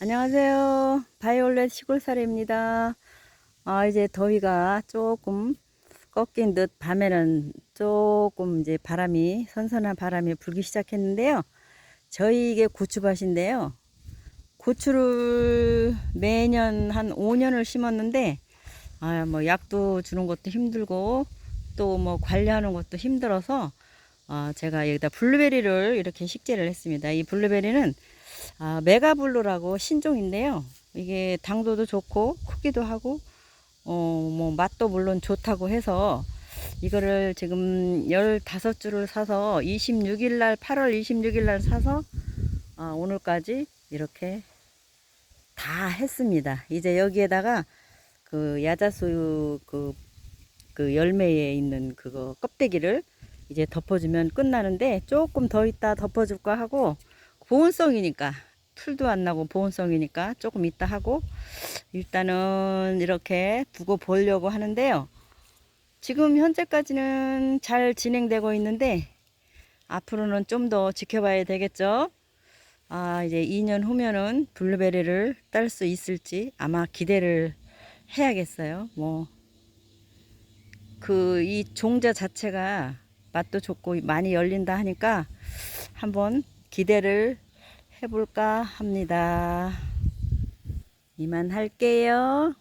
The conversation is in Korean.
안녕하세요. 바이올렛 시골살이입니다. 아, 이제 더위가 조금 꺾인 듯 밤에는 조금 이제 바람이, 선선한 바람이 불기 시작했는데요. 저희 이게 고추밭인데요. 고추를 매년 한 5년을 심었는데, 아, 뭐 약도 주는 것도 힘들고, 또 뭐 관리하는 것도 힘들어서, 아, 제가 여기다 블루베리를 이렇게 식재를 했습니다. 이 블루베리는 아, 메가블루라고 신종인데요. 이게 당도도 좋고 크기도 하고 어, 뭐 맛도 물론 좋다고 해서 이거를 지금 15줄을 사서 26일 날 8월 26일 날 사서 아, 오늘까지 이렇게 다 했습니다. 이제 여기에다가 그 야자수 그, 그 열매에 있는 그거 껍데기를 이제 덮어주면 끝나는데 조금 더 있다 덮어줄까 하고 보온성이니까 풀도 안 나고 보온성이니까 조금 있다 하고 일단은 이렇게 두고 보려고 하는데요. 지금 현재까지는 잘 진행되고 있는데 앞으로는 좀 더 지켜봐야 되겠죠. 아, 이제 2년 후면은 블루베리를 딸 수 있을지 아마 기대를 해야겠어요. 뭐, 그, 이 종자 자체가 맛도 좋고 많이 열린다 하니까 한번 기대를 해볼까 합니다. 이만 할게요.